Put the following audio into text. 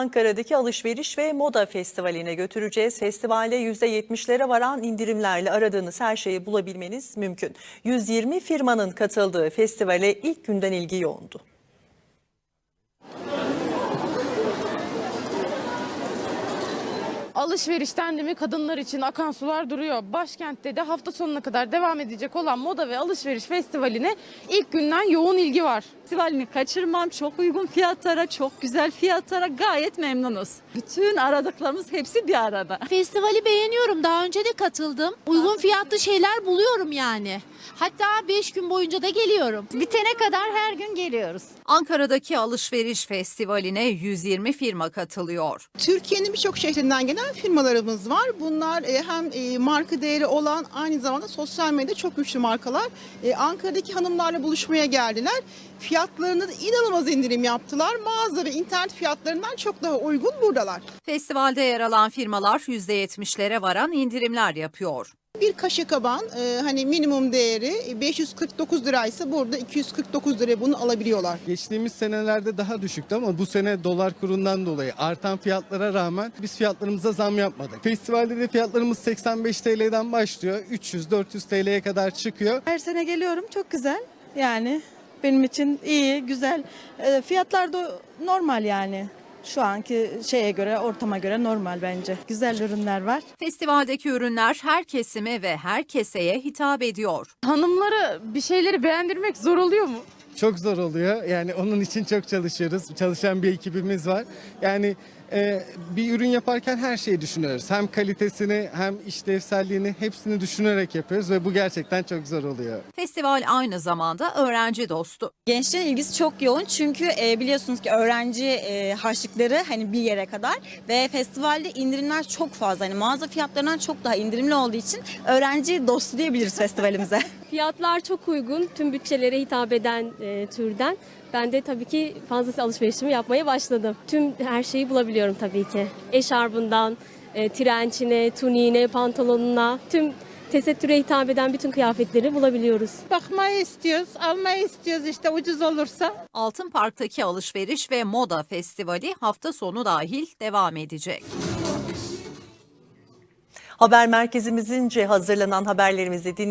Ankara'daki alışveriş ve moda festivaline götüreceğiz. Festivalde %70'lere varan indirimlerle aradığınız her şeyi bulabilmeniz mümkün. 120 firmanın katıldığı festivale ilk günden ilgi yoğundu. Alışverişten de mi kadınlar için akan sular duruyor. Başkentte de hafta sonuna kadar devam edecek olan moda ve alışveriş festivaline ilk günden yoğun ilgi var. Festivalini kaçırmam. Çok uygun fiyatlara, çok güzel fiyatlara gayet memnunuz. Bütün aradıklarımız hepsi bir arada. Festivali beğeniyorum. Daha önce de katıldım. Uygun fiyatlı şeyler buluyorum yani. Hatta 5 gün boyunca da geliyorum. Bitene kadar her gün geliyoruz. Ankara'daki alışveriş festivaline 120 firma katılıyor. Türkiye'nin birçok şehrinden gelen firmalarımız var. Bunlar e, hem e, marka değeri olan aynı zamanda sosyal medyada çok güçlü markalar. E, Ankara'daki hanımlarla buluşmaya geldiler. Fiyatlarında da inanılmaz indirim yaptılar. Mağaza ve internet fiyatlarından çok daha uygun buradalar. Festivalde yer alan firmalar %70'lere varan indirimler yapıyor. Bir kaşık kaban e, hani minimum değeri e, 549 liraysa burada 249 liraya bunu alabiliyorlar. Geçtiğimiz senelerde daha düşüktü ama bu sene dolar kurundan dolayı artan fiyatlara rağmen biz fiyatlarımıza zam yapmadık. Festivalde de fiyatlarımız 85 TL'den başlıyor. 300-400 TL'ye kadar çıkıyor. Her sene geliyorum çok güzel yani benim için iyi güzel Ee, fiyatlar da normal yani şu anki şeye göre ortama göre normal bence güzel ürünler var. Festivaldeki ürünler her kesime ve her keseye hitap ediyor. Hanımlara bir şeyleri beğendirmek zor oluyor mu? Çok zor oluyor. Yani onun için çok çalışıyoruz. Çalışan bir ekibimiz var. Yani e, bir ürün yaparken her şeyi düşünüyoruz. Hem kalitesini hem işlevselliğini hepsini düşünerek yapıyoruz ve bu gerçekten çok zor oluyor. Festival aynı zamanda öğrenci dostu. Gençlerin ilgisi çok yoğun çünkü e, biliyorsunuz ki öğrenci e, harçlıkları hani bir yere kadar ve festivalde indirimler çok fazla. Hani mağaza fiyatlarından çok daha indirimli olduğu için öğrenci dostu diyebiliriz festivalimize. Fiyatlar çok uygun, tüm bütçelere hitap eden e, türden. Ben de tabii ki fazlası alışverişimi yapmaya başladım. Tüm her şeyi bulabiliyorum tabii ki. Eşarbından, e, trençine, tuniğine, pantolonuna, tüm tesettüre hitap eden bütün kıyafetleri bulabiliyoruz. Bakmayı istiyoruz almayı istiyoruz işte ucuz olursa. Altın Park'taki alışveriş ve moda festivali hafta sonu dahil devam edecek. Haber merkezimizince hazırlanan haberlerimizi dinle